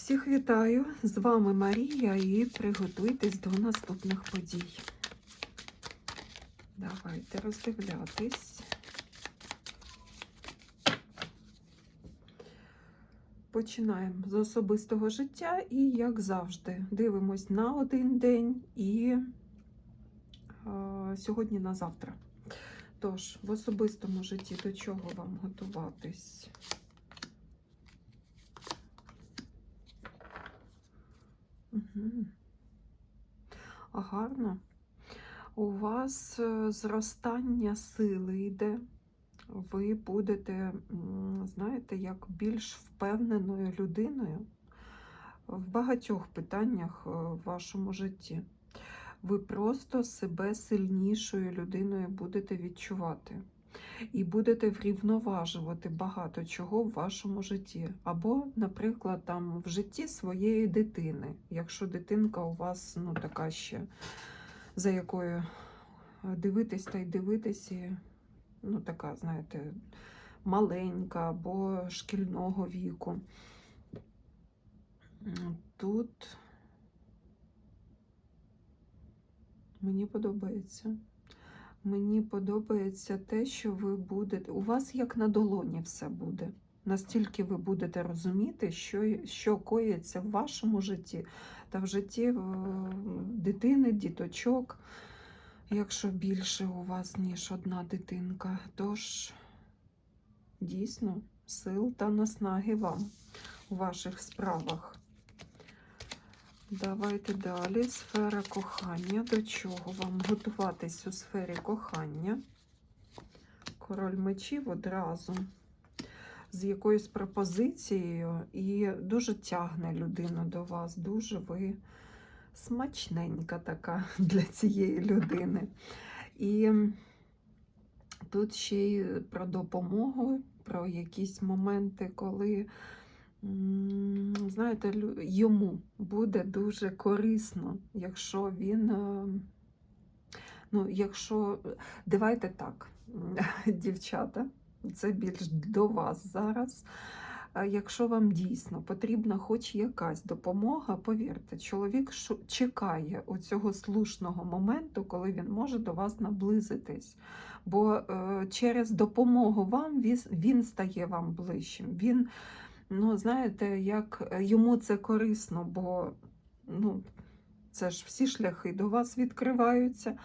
Всіх вітаю! З вами Марія і приготуйтесь до наступних подій. Давайте роздивлятись. Починаємо з особистого життя і, як завжди, дивимось на один день і е, сьогодні на завтра. Тож, в особистому житті до чого вам готуватись? Угу. Гарно. У вас е, зростання сили йде. Ви будете, знаєте, як більш впевненою людиною в багатьох питаннях е, в вашому житті. Ви просто себе сильнішою людиною будете відчувати. І будете врівноважувати багато чого в вашому житті. Або, наприклад, там в житті своєї дитини, якщо дитинка у вас ну, така ще, за якою е, дивитись та й дивитись, і, ну, така, знаєте, маленька або шкільного віку. Тут мені подобається. Мені подобається те, що ви будете. У вас як на долоні все буде. Настільки ви будете розуміти, що, що коїться в вашому житті та в житті е, дитини, діточок, якщо більше у вас, ніж одна дитинка. Тож, дійсно, сил та наснаги вам у ваших справах. Давайте далі. Сфера кохання. До чого вам готуватись у сфері кохання? Король мечів одразу з якоюсь пропозицією і дуже тягне людину до вас. Дуже ви смачненька така для цієї людини. І тут ще й про допомогу, про якісь моменти, коли. Знаєте, йому буде дуже корисно, якщо він, е, ну, якщо, давайте так, дівчата, це більш до вас зараз. Е, Якщо вам дійсно потрібна хоч якась допомога, повірте, чоловік чекає оцього слушного моменту, коли він може до вас наблизитись. Бо е, через допомогу вам він стає вам ближчим. Він Ну, знаєте, як йому це корисно, бо ну, це ж всі шляхи до вас відкриваються.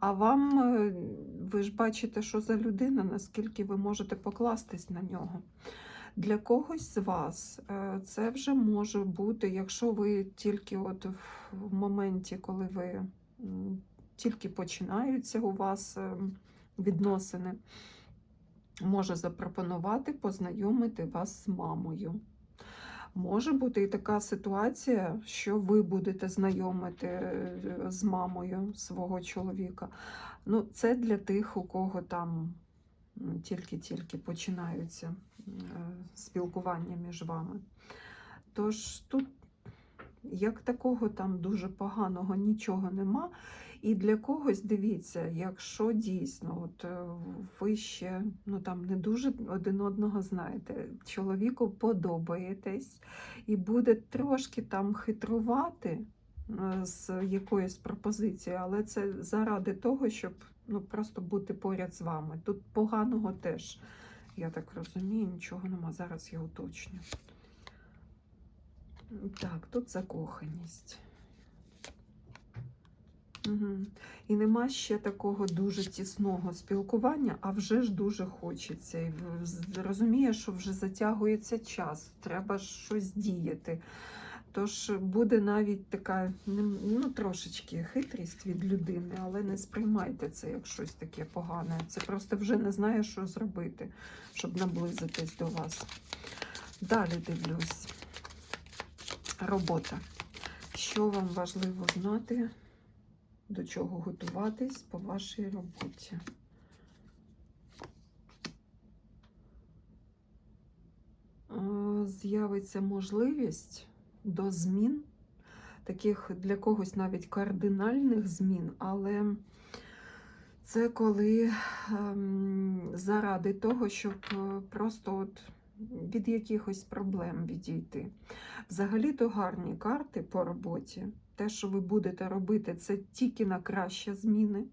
А вам, е, ви ж бачите, що за людина, наскільки ви можете покластись на нього. Для когось з вас е, це вже може бути, якщо ви тільки от в- моменті, коли ви тільки починаються у вас е, відносини може запропонувати познайомити вас з мамою. Може бути і така ситуація, що ви будете знайомити е, з мамою свого чоловіка. Ну, це для тих, у кого там тільки-тільки починаються е, спілкування між вами. Тож тут, як такого там дуже поганого нічого нема. І для когось дивіться, якщо дійсно от е, ви ще ну там не дуже один одного знаєте, чоловіку подобаєтесь і буде трошки там хитрувати е, з якоюсь пропозицією, але це заради того, щоб ну просто бути поряд з вами. Тут поганого теж, я так розумію, нічого нема. Зараз я уточню. Так, тут закоханість. Угу. І нема ще такого дуже тісного спілкування, а вже ж дуже хочеться. І розуміє, що вже затягується час, треба щось діяти. Тож буде навіть така ну, трошечки хитрість від людини, але не сприймайте це як щось таке погане. Це просто вже не знає, що зробити, щоб наблизитись до вас. Далі дивлюсь. Робота. Що вам важливо знати? до чого готуватись по вашій роботі. Е, З'явиться можливість до змін, таких для когось навіть кардинальних змін, але це коли ем, заради того, щоб е, просто от від якихось проблем відійти. Взагалі то гарні карти по роботі. Те, що ви будете робити, це тільки на кращі зміни,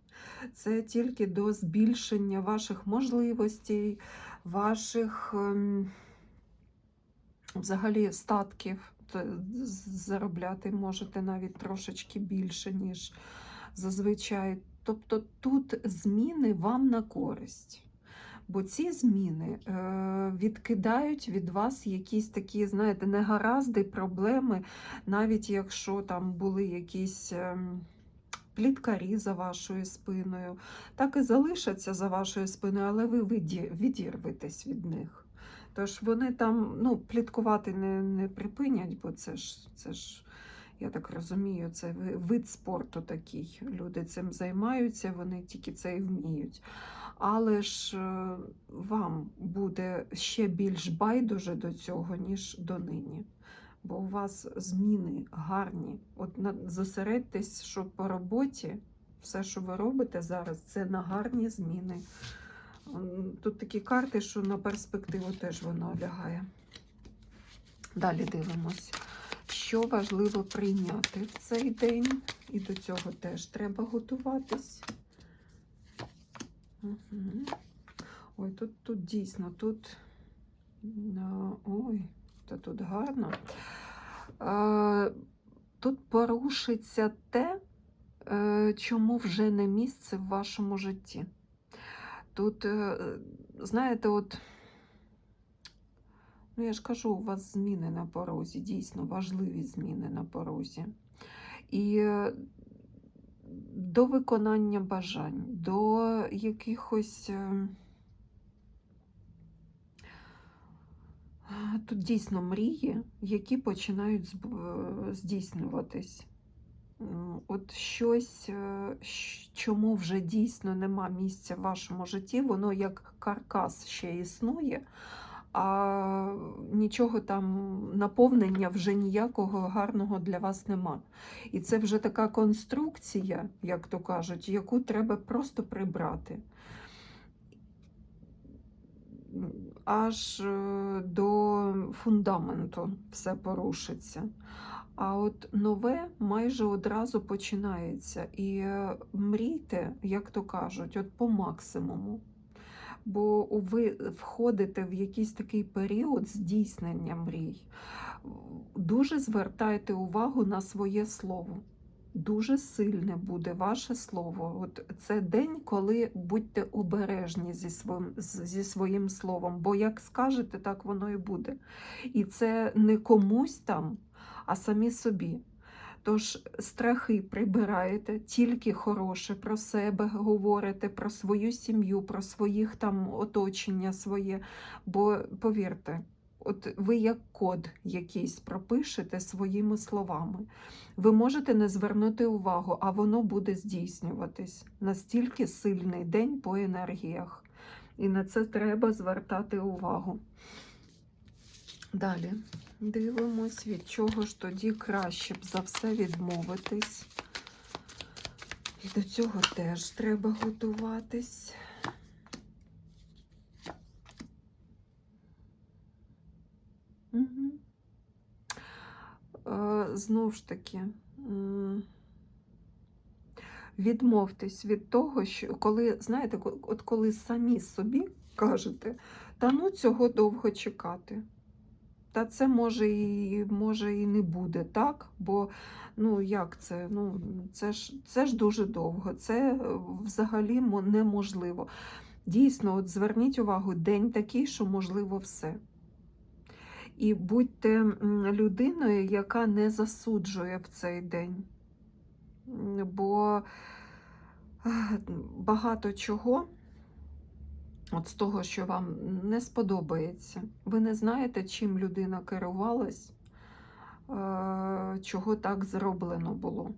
це тільки до збільшення ваших можливостей, ваших ем, взагалі статків. Заробляти можете навіть трошечки більше, ніж зазвичай. Тобто тут зміни вам на користь. Бо ці зміни е, відкидають від вас якісь такі, знаєте, негаразди, проблеми, навіть якщо там були якісь ем, пліткарі за вашою спиною, так і залишаться за вашою спиною, але ви віді- відірветесь від них. Тож вони там ну, пліткувати не, не припинять, бо це ж, це ж, я так розумію, це ви- вид спорту такий. Люди цим займаються, вони тільки це і вміють. Але ж е, вам буде ще більш байдуже до цього, ніж до нині. Бо у вас зміни гарні. От зосередьтесь, що по роботі все, що ви робите зараз, це на гарні зміни. Тут такі карти, що на перспективу теж воно лягає. Далі дивимось, що важливо прийняти в цей день, і до цього теж треба готуватись. Мгм. Ой, тут, тут дійсно, тут. Ой, та тут гарно. Тут порушиться те, е, чому вже не місце в вашому житті. Тут, е, знаєте, от, ну я ж кажу, у вас зміни на порозі, дійсно важливі зміни на порозі. І е, до виконання бажань, до якихось. е, Тут дійсно мрії, які починають е, здійснюватись. От щось, е, чому вже дійсно нема місця в вашому житті, воно як каркас ще існує, а нічого там наповнення вже ніякого гарного для вас нема. І це вже така конструкція, як то кажуть, яку треба просто прибрати. Аж е, до фундаменту все порушиться. А от нове майже одразу починається. І е, мрійте, як то кажуть, от по максимуму. Бо ви входите в якийсь такий період здійснення мрій. Дуже звертайте увагу на своє слово. Дуже сильне буде ваше слово. От це день, коли будьте обережні зі своїм, зі своїм словом, бо як скажете, так воно і буде. І це не комусь там, а самі собі. Тож страхи прибираєте, тільки хороше про себе говорите, про свою сім'ю, про своїх там оточення своє. Бо повірте, от ви як код якийсь пропишете своїми словами. Ви можете не звернути увагу, а воно буде здійснюватись. Настільки сильний день по енергіях. І на це треба звертати увагу. Далі дивимось, від чого ж тоді краще б за все відмовитись. І до цього теж треба готуватись. Е, Знов ж таки, відмовтесь від того, що коли, знаєте, от коли самі собі кажете, та ну цього довго чекати. Та це може і може і не буде, так? Бо ну як це? Ну, це ж це ж дуже довго, це е, взагалі неможливо. Дійсно, от зверніть увагу, день такий, що можливо все. І будьте людиною, яка не засуджує в цей день. Бо багато чого, от з того, що вам не сподобається, ви не знаєте, чим людина керувалась, е, чого так зроблено було.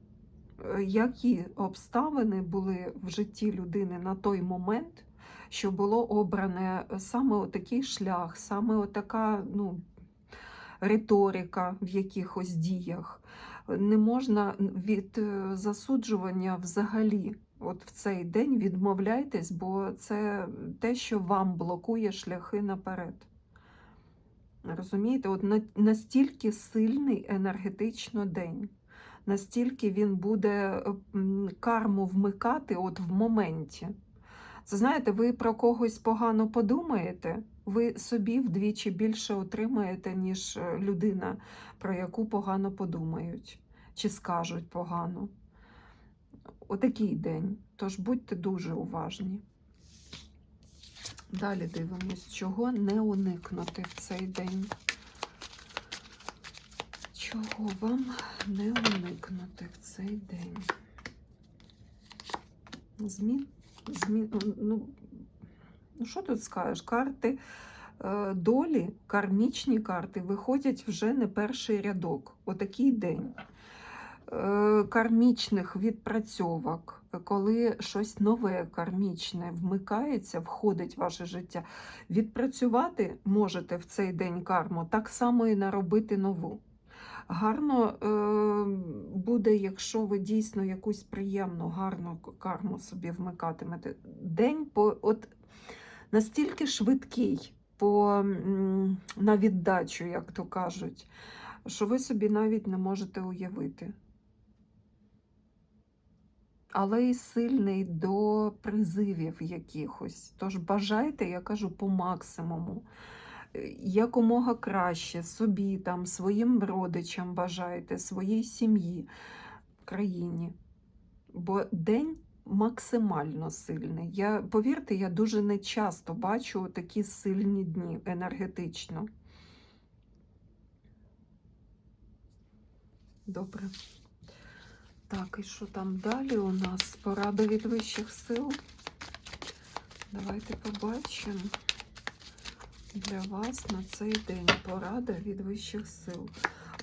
Е, Які обставини були в житті людини на той момент, що було обране саме такий шлях, саме отака ну, риторика в якихось діях. Не можна від е, засуджування взагалі. От в цей день відмовляйтесь, бо це те, що вам блокує шляхи наперед. Розумієте, от настільки сильний енергетично день, настільки він буде карму вмикати от в моменті. Це знаєте, ви про когось погано подумаєте, ви собі вдвічі більше отримаєте, ніж е, людина, про яку погано подумають чи скажуть погано. Отакий день. Тож будьте дуже уважні. Далі дивимось, чого не уникнути в цей день. Чого вам не уникнути в цей день? Змін? Змін ну, ну, що тут скажеш? Карти е, долі, кармічні карти виходять вже не перший рядок. Отакий день. Е, кармічних відпрацьовок, коли щось нове кармічне вмикається, входить в ваше життя. Відпрацювати можете в цей день карму, так само і наробити нову. Гарно е, буде, якщо ви дійсно якусь приємну, гарну карму собі вмикатимете. День по, от, настільки швидкий по, на віддачу, як то кажуть, що ви собі навіть не можете уявити. Але й сильний до призивів якихось. Тож бажайте, я кажу, по максимуму. Е, Якомога краще собі, там, своїм родичам бажайте, своїй сім'ї, країні. Бо день максимально сильний. Я, повірте, я дуже нечасто бачу такі сильні дні енергетично. Добре. Так, і що там далі у нас? Порада від вищих сил. Давайте побачимо для вас на цей день порада від вищих сил.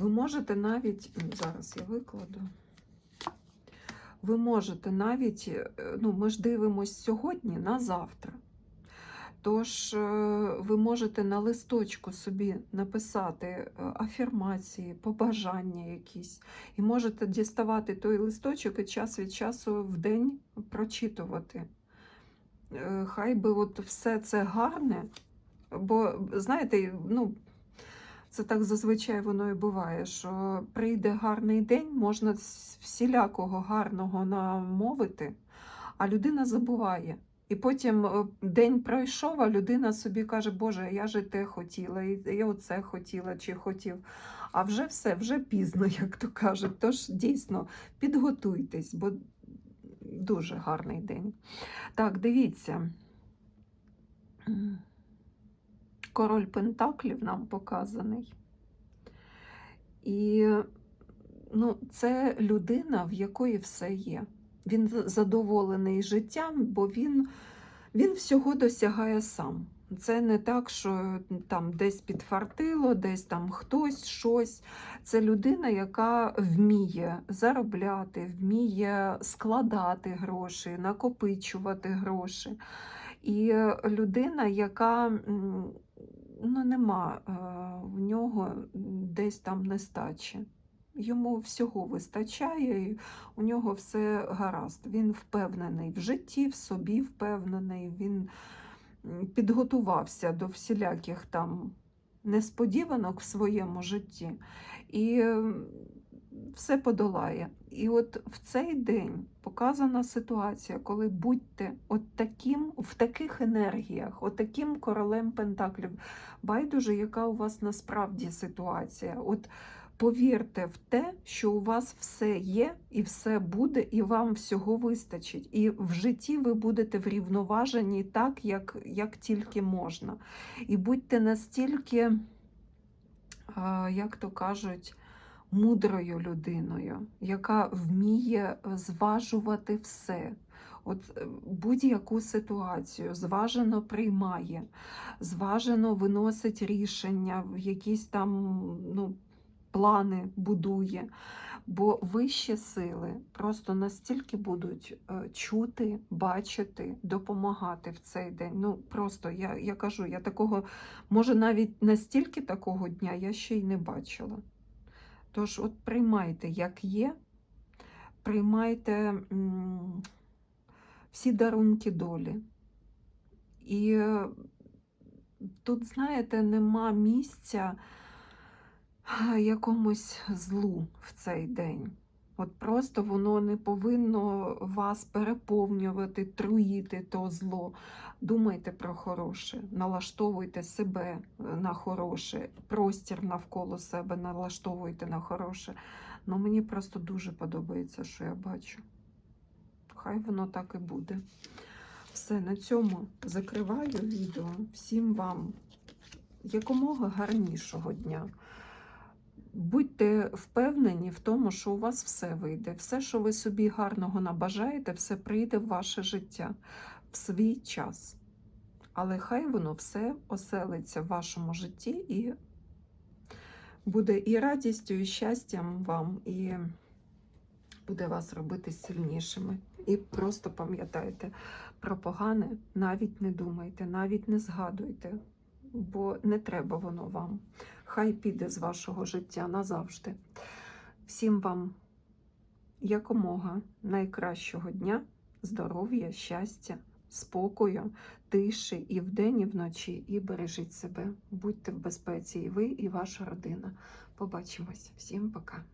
Ви можете навіть, зараз я викладу. Ви можете навіть, е, ну, ми ж дивимось сьогодні на завтра. Тож е, ви можете на листочку собі написати е, афірмації, побажання якісь, і можете діставати той листочок і час від часу в день прочитувати. Е, Хай би от все це гарне, бо знаєте, ну, це так зазвичай воно і буває, що прийде гарний день, можна всілякого гарного намовити, а людина забуває. І потім е, день пройшов, а людина собі каже, Боже, я ж і те хотіла, і я оце хотіла чи хотів. А вже все, вже пізно, як то кажуть. Тож дійсно підготуйтесь, бо дуже гарний день. Так, дивіться. Король Пентаклів нам показаний. І ну, це людина, в якої все є. Він задоволений життям, бо він, він всього досягає сам. Це не так, що там десь підфартило, десь там хтось щось. Це людина, яка вміє заробляти, вміє складати гроші, накопичувати гроші. І людина, яка ну, нема е, в нього десь там нестачі. Йому всього вистачає, і у нього все гаразд. Він впевнений в житті, в собі впевнений, він підготувався до всіляких там несподіванок в своєму житті. І все подолає. І от в цей день показана ситуація, коли будьте от таким, в таких енергіях, от таким королем Пентаклів. Байдуже, яка у вас насправді ситуація. От повірте в те, що у вас все є і все буде, і вам всього вистачить. І в житті ви будете врівноважені так, як, як тільки можна. І будьте настільки, як то кажуть, мудрою людиною, яка вміє зважувати все. От е, будь-яку ситуацію зважено приймає, зважено виносить рішення, якісь там ну, плани будує. Бо вищі сили просто настільки будуть е, чути, бачити, допомагати в цей день. Ну просто я, я кажу, я такого, може, навіть настільки такого дня я ще й не бачила. Тож, от приймайте, як є, приймайте всі дарунки долі. І е, тут, знаєте, нема місця якомусь злу в цей день. От просто воно не повинно вас переповнювати, труїти то зло. Думайте про хороше, налаштовуйте себе е, на хороше, простір навколо себе налаштовуйте на хороше. Ну, мені просто дуже подобається, що я бачу. Хай воно так і буде. Все, на цьому закриваю відео. Всім вам якомога гарнішого дня. Будьте впевнені в тому, що у вас все вийде. Все, що ви собі гарного набажаєте, все прийде в ваше життя в свій час. Але хай воно все оселиться в вашому житті і буде і радістю, і щастям вам, і буде вас робити сильнішими. І просто пам'ятайте, про погане навіть не думайте, навіть не згадуйте, бо не треба воно вам. Хай піде з вашого життя назавжди. Всім вам якомога найкращого дня, здоров'я, щастя, спокою, тиші і вдень, і вночі. І бережіть себе. Будьте в безпеці і ви, і ваша родина. Побачимось. Всім пока.